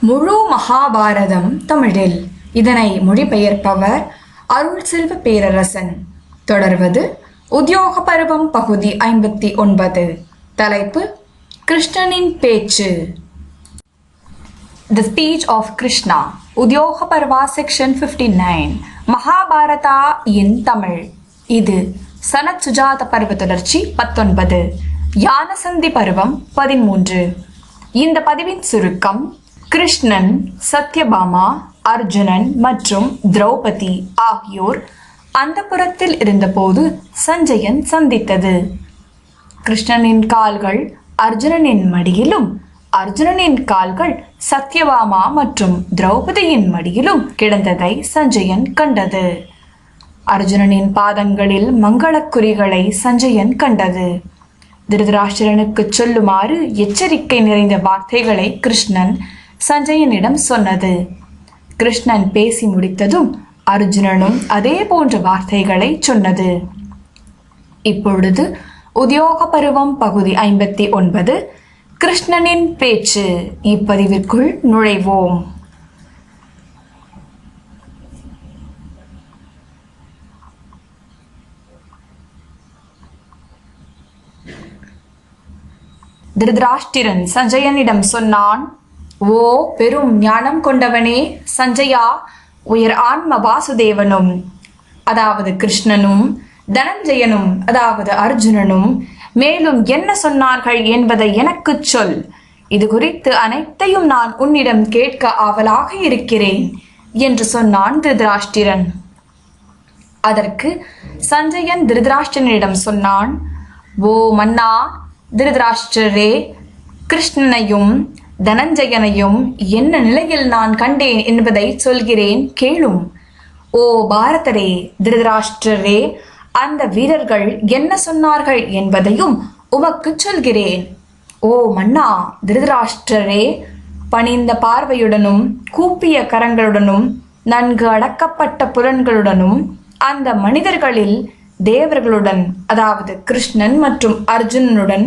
முழு மகாபாரதம் தமிழில். இதனை மொழிபெயர்ப்பவர் அருள் செல்வ பேரரசன். தொடர்வது உத்தியோக பருவம் பகுதி ஐம்பத்தி ஒன்பது. தலைப்பு கிருஷ்ணனின் பேச்சு. த speech of Krishna Udyoga Parva section 59 Mahabharata in Tamil. இது சனத் சுஜாத பருவ தொடர்ச்சி பத்தொன்பது. யானசந்தி பருவம் பதிமூன்று. இந்த பதிவின் சுருக்கம் கிருஷ்ணன் சத்யபாமா அர்ஜுனன் மற்றும் திரௌபதி ஆகியோர் அந்த புறத்தில் இருந்தபோது சஞ்சயன் சந்தித்தது. கிருஷ்ணனின் கால்கள் அர்ஜுனனின் மடியிலும் அர்ஜுனனின் கால்கள் சத்யபாமா மற்றும் திரௌபதியின் மடியிலும் கிடந்ததை சஞ்சயன் கண்டது. அர்ஜுனனின் பாதங்களில் மங்களக் குறிகளை சஞ்சயன் கண்டது. திருதராஷ்டிரனுக்கு சொல்லுமாறு எச்சரிக்கை நிறைந்த வார்த்தைகளை கிருஷ்ணன் சஞ்சயனிடம் சொன்னது. கிருஷ்ணன் பேசி முடித்ததும் அர்ஜுனனும் அதே போன்ற வார்த்தைகளை சொன்னது. இப்பொழுது உத்தியோக பருவம் பகுதி ஐம்பத்தி ஒன்பது. கிருஷ்ணனின் பேச்சு. இப்பதிவிற்குள் நுழைவோம். திருதராஷ்டிரன் சஞ்சயனிடம் சொன்னான் ஓ பெரும் ஞானம் கொண்டவனே சஞ்சயா உயர் ஆன்ம வாசுதேவனும். அதாவது கிருஷ்ணனும் தனஞ்சயனும் அதாவது அர்ஜுனனும் மேலும் என்ன சொன்னார்கள் என்பதை எனக்குச் சொல். இது குறித்து அனைத்தையும் நான் உன்னிடம் கேட்க ஆவலாக இருக்கிறேன் என்று சொன்னான் திருதராஷ்டிரன். அதற்கு சஞ்சயன் திருதராஷ்டிரனிடம் சொன்னான் ஓ மன்னா திருதராஷ்டிரரே கிருஷ்ணனையும் தனஞ்சயனையும் என்ன நிலையில் நான் கண்டேன் என்பதை சொல்கிறேன் கேளும். ஓ பாரதரே திருதராஷ்டிரரே அந்த வீரர்கள் என்ன சொன்னார்கள் என்பதையும் உமக்கு சொல்கிறேன். ஓ மன்னா திருதராஷ்டிரரே பணிந்த பார்வையுடனும் கூப்பிய கரங்களுடனும் நன்கு அடக்கப்பட்ட புலன்களுடனும் அந்த மனிதர்களில் தேவர்களுடன் அதாவது கிருஷ்ணன் மற்றும் அர்ஜுனனுடன்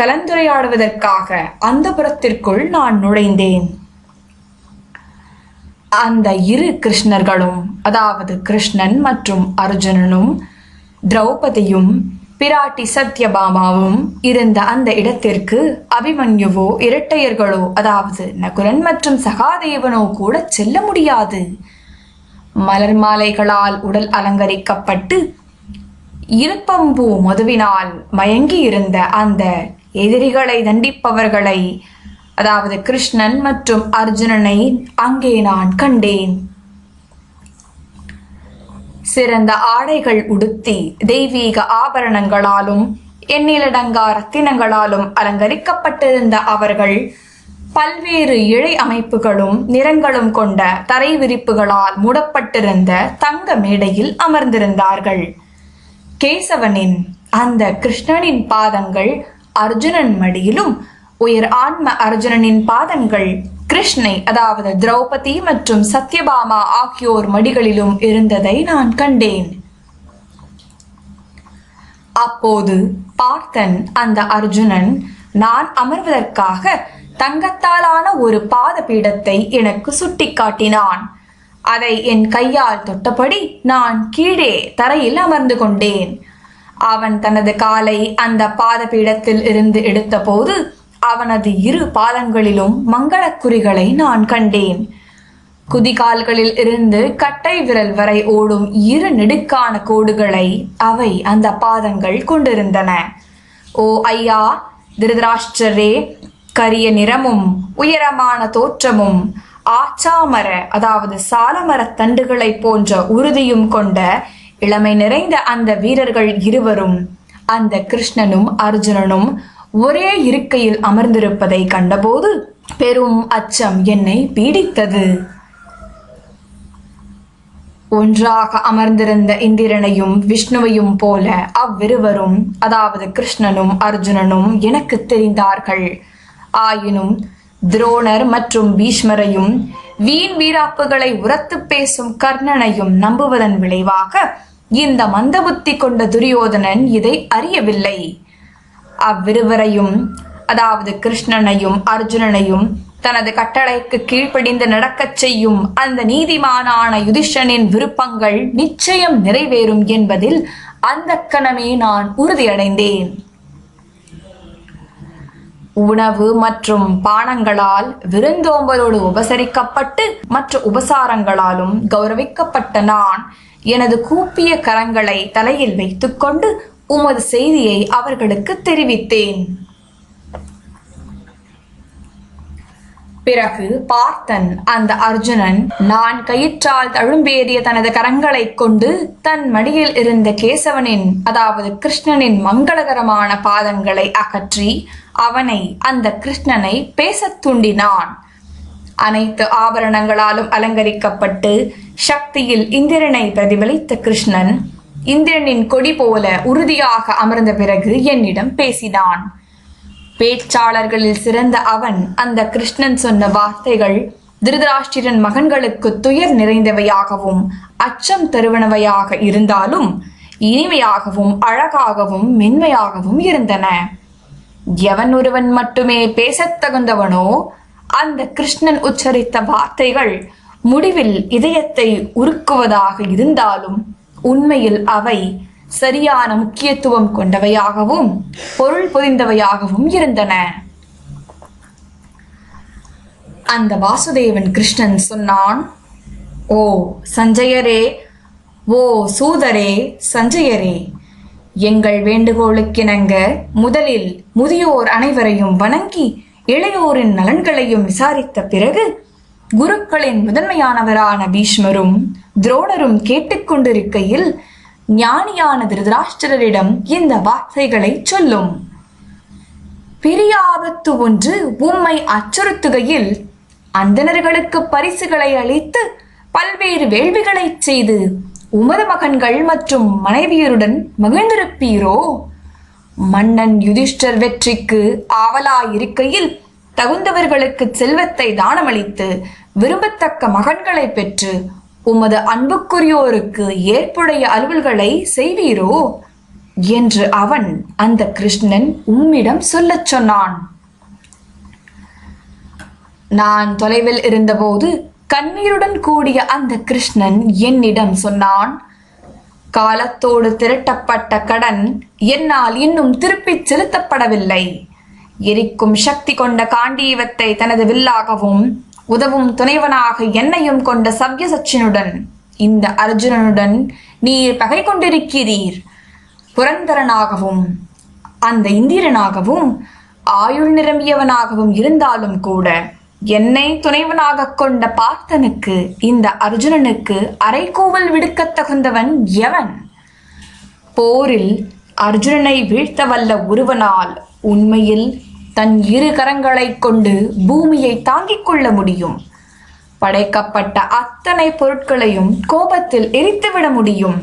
கலந்துரையாடுவதற்காக அந்த புறத்திற்குள் நான் நுழைந்தேன். அந்த இரு கிருஷ்ணர்களும் அதாவது கிருஷ்ணன் மற்றும் அர்ஜுனனும் திரௌபதியும் பிராட்டி சத்யபாமாவும் இருந்த அந்த இடத்திற்கு அபிமன்யுவோ இரட்டையர்களோ அதாவது நகுலன் மற்றும் சகாதேவனோ கூட செல்ல முடியாது. மலர் மாலைகளால் உடல் அலங்கரிக்கப்பட்டு இருப்பம்பூ மதுவினால் மயங்கி இருந்த அந்த எதிரிகளை தண்டிப்பவர்களை அதாவது கிருஷ்ணன் மற்றும் அர்ஜுனனை அங்கே நான் கண்டேன். சிறந்த ஆடைகள் உடுத்தி தெய்வீக ஆபரணங்களாலும் எண்ணிலடங்கா ரத்தினங்களாலும் அலங்கரிக்கப்பட்டிருந்த அவர்கள் பல்வேறு இழை அமைப்புகளும் நிறங்களும் கொண்ட தரை விரிப்புகளால் மூடப்பட்டிருந்த தங்க மேடையில் அமர்ந்திருந்தார்கள். கேசவனின் அந்த கிருஷ்ணனின் பாதங்கள் அர்ஜுனன் மடியிலும் உயர் ஆன்ம அர்ஜுனனின் பாதங்கள் கிருஷ்ணை அதாவது திரௌபதி மற்றும் சத்யபாமா ஆகியோர் மடிகளிலும் இருந்ததை நான் கண்டேன். அப்போது பார்த்தன் அந்த அர்ஜுனன் நான் அமர்வதற்காக தங்கத்தாலான ஒரு பாத பீடத்தை எனக்கு சுட்டிக்காட்டினான் அதை என் கையால் தொட்டபடி நான் கீழே தரையில் அமர்ந்து கொண்டேன். அவன் தனது காலை அந்த பாதபீடத்தில் இருந்து எடுத்தபோது அவனது இரு பாதங்களிலும் மங்களக்குறிகளை நான் கண்டேன். குதிகால்களில் இருந்து கட்டை விரல் வரை ஓடும் இரு நெடுக்கான கோடுகளை அவை அந்த பாதங்கள் கொண்டிருந்தன. ஓ ஐயா திருதராஷ்டரே கரிய நிறமும் உயரமான தோற்றமும் ஆச்சாமர அதாவது சாலமரத் தண்டுகளைப் போன்ற உறுதியும் கொண்ட இளமை நிறைந்த அந்த வீரர்கள் இருவரும் அந்த கிருஷ்ணனும் அர்ஜுனனும் ஒரே இருக்கையில் அமர்ந்திருப்பதை கண்டபோது பெரும் அச்சம் என்னை பீடித்தது. ஒன்றாக அமர்ந்திருந்த இந்திரனையும் விஷ்ணுவையும் போல அவ்விருவரும் அதாவது கிருஷ்ணனும் அர்ஜுனனும் எனக்கு தெரிந்தார்கள். ஆயினும் துரோணர் மற்றும் பீஷ்மரையும் வீண் வீராப்புகளை உரத்து பேசும் கர்ணனையும் நம்புவதன் விளைவாக இந்த மந்தபுத்தி கொண்ட துரியோதனன் இதை அறியவில்லை. அவ்விருவரையும் அதாவது கிருஷ்ணனையும் அர்ஜுனனையும் தனது கட்டளைக்கு கீழ்ப்படிந்து நடக்கச் செய்யும் அந்த நீதிமானான யுதிஷனின் விருப்பங்கள் நிச்சயம் நிறைவேறும் என்பதில் அந்த கணமே நான் உறுதியடைந்தேன். உணவு மற்றும் பானங்களால் விருந்தோம்பலோடு உபசரிக்கப்பட்டு மற்ற உபசாரங்களாலும் கௌரவிக்கப்பட்ட நான் எனது கூப்பிய கரங்களை தலையில் வைத்துக்கொண்டு உமது செய்தியை அவர்களுக்கு தெரிவித்தேன். பிறகு பார்த்தன் அந்த அர்ஜுனன் நான் கயிற்றால் தழும்பேறிய தனது கரங்களை கொண்டு தன் மடியில் இருந்த கேசவனின் அதாவது கிருஷ்ணனின் மங்களகரமான பாதங்களை அகற்றி அவனை அந்த கிருஷ்ணனை பேசத் தூண்டினான். அனைத்து ஆபரணங்களாலும் அலங்கரிக்கப்பட்டு சக்தியில் இந்திரனை பிரதிபலித்த கிருஷ்ணன் இந்திரனின் கொடி போல உறுதியாக அமர்ந்த பிறகு என்னிடம் பேசினான். பேச்சாளர்களில் சிறந்த அவன் அந்த கிருஷ்ணன் சொன்ன வார்த்தைகள் திருதராஷ்டிரன் மகன்களுக்கு துயர் நிறைந்தவையாகவும் அச்சம் தருவனவையாக இருந்தாலும் இனிமையாகவும் அழகாகவும் மென்மையாகவும் இருந்தன. எவன் ஒருவன் மட்டுமே பேசத் தகுந்தவனோ அந்த கிருஷ்ணன் உச்சரித்த வார்த்தைகள் முடிவில் இதயத்தை உருக்குவதாக இருந்தாலும் உண்மையில் அவை சரியான முக்கியத்துவம் கொண்டவையாகவும் பொருள் புரிந்தவையாகவும் இருந்தன. அந்த வாசுதேவன் கிருஷ்ணன் சொன்னான் ஓ சஞ்சயரே ஓ சூதரே சஞ்சயரே எங்கள் வேண்டுகோளுக்கிணங்க முதலில் முதியோர் அனைவரையும் வணங்கி இளையோரின் நலன்களையும் விசாரித்த பிறகு குருக்களின் முதன்மையானவரான பீஷ்மரும் துரோணரும் கேட்டுக்கொண்டிருக்கையில் ஞானியான திருதராஷ்டிரரிடம் இந்த வார்த்தைகளை சொல்லும். பெரிய ஆபத்து ஒன்று உம்மை அச்சுறுத்துகையில் அந்தணர்களுக்கு பரிசுகளை அளித்து பல்வேறு வேள்விகளைச் செய்து உமது மகன்கள் மற்றும் மனைவியருடன் மகிழ்ந்திருப்பீரோ? மன்னன் யுதிஷ்டர் வெற்றிக்கு ஆவலாயிருக்கையில் தகுந்தவர்களுக்கு செல்வத்தை தானமளித்து விரும்பத்தக்க மகன்களை பெற்று உமது அன்புக்குரியோருக்கு ஏற்புடைய அலுவல்களை செய்வீரோ? என்று அவன் அந்த கிருஷ்ணன் உம்மிடம் சொல்லச் சொன்னான். நான் தொலைவில் இருந்தபோது கண்ணீருடன் கூடிய அந்த கிருஷ்ணன் என்னிடம் சொன்னான் காலத்தோடு திரட்டப்பட்ட கடன் என்னால் இன்னும் திருப்பிச் செலுத்தப்படவில்லை. எரிக்கும் சக்தி கொண்ட காண்டீவத்தை தனது வில்லாகவும் உதவும் துணைவனாக என்னையும் கொண்ட சவ்யசச்சினுடன் இந்த அர்ஜுனனுடன் நீர் பகை கொண்டிருக்கிறீர். புரந்தரனாகவும் அந்த இந்திரனாகவும் ஆயுள் நிரம்பியவனாகவும் இருந்தாலும் கூட என்னை துணைவனாக கொண்ட பார்த்தனுக்கு இந்த அர்ஜுனனுக்கு அரைக்கூவல் விடுக்கத் தகுந்தவன் எவன்? போரில் அர்ஜுனனை வீழ்த்த வல்ல ஒருவனால் உண்மையில் தன் இரு கரங்களைக் கொண்டு பூமியை தாங்கிக் கொள்ள முடியும். படைக்கப்பட்ட அத்தனை பொருட்களையும் கோபத்தில் எரித்துவிட முடியும்.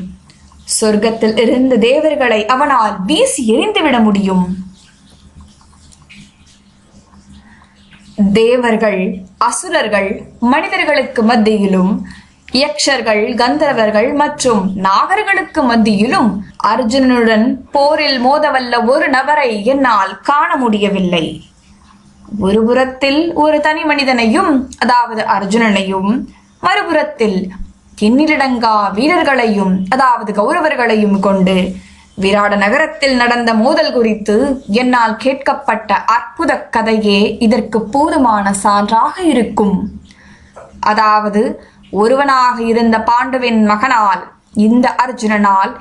சொர்க்கத்தில் இருந்து தேவர்களை அவனால் வீசி எறிந்துவிட முடியும். தேவர்கள் அசுரர்கள் மனிதர்களுக்கு மத்தியிலும் யக்ஷர்கள் கந்தர்வர்கள் மற்றும் நாகர்களுக்கு மத்தியிலும் அர்ஜுனனுடன் போரில் மோதவல்ல ஒரு நபரை என்னால் காண முடியவில்லை. ஒரு புறத்தில் ஒரு தனி மனிதனையும் அதாவது அர்ஜுனனையும் மறுபுறத்தில் எண்ணிலடங்கா வீரர்களையும் அதாவது கௌரவர்களையும் கொண்டு விராட நகரத்தில் நடந்த மோதல் குறித்து என்னால் கேட்கப்பட்ட அற்புத கதையே இதற்கு போதுமான சான்றாக இருக்கும். அதாவது ஒருவனாக இருந்த பாண்டுவின் மகனால் இந்த அர்ஜுனனால்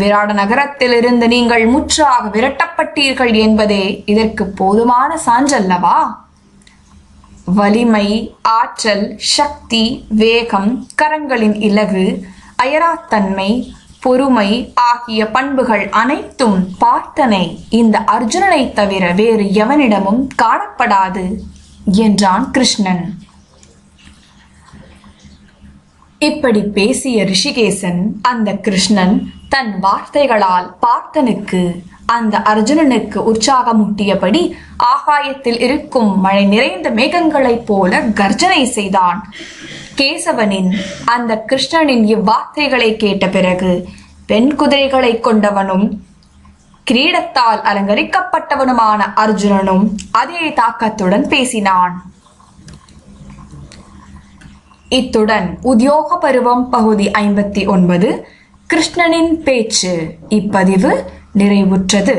விராட நகரத்தில் இருந்து நீங்கள் முற்றாக விரட்டப்பட்டீர்கள் என்பதே இதற்கு போதுமான சான்றல்லவா? வலிமை ஆற்றல் சக்தி வேகம் கரங்களின் இலகு அயராத்தன்மை பொறுமை ஆகிய பண்புகள் அனைத்தும் பார்த்தனை. இந்த அர்ஜுனனை தவிர வேறு எவனிடமும் காணப்படாது என்றான் கிருஷ்ணன். இப்படி பேசிய ரிஷிகேசன் அந்த கிருஷ்ணன் தன் வார்த்தைகளால் பார்த்தனுக்கு அந்த அர்ஜுனனுக்கு உற்சாகமூட்டியபடி ஆகாயத்தில் இருக்கும் மழை நிறைந்த மேகங்களைப் போல கர்ஜனை செய்தான். கேசவனின் அந்த கிருஷ்ணனின் இவ்வார்த்தைகளை கேட்ட பிறகு பெண் குதிரைகளை கொண்டவனும் கிரீடத்தால் அலங்கரிக்கப்பட்டவனுமான அர்ஜுனனும் அதே தாக்கத்துடன் பேசினான். இத்துடன் உத்தியோக பருவம் பகுதி ஐம்பத்தி ஒன்பது கிருஷ்ணனின் பேச்சு இப்பதிவு நிறைவுற்றது.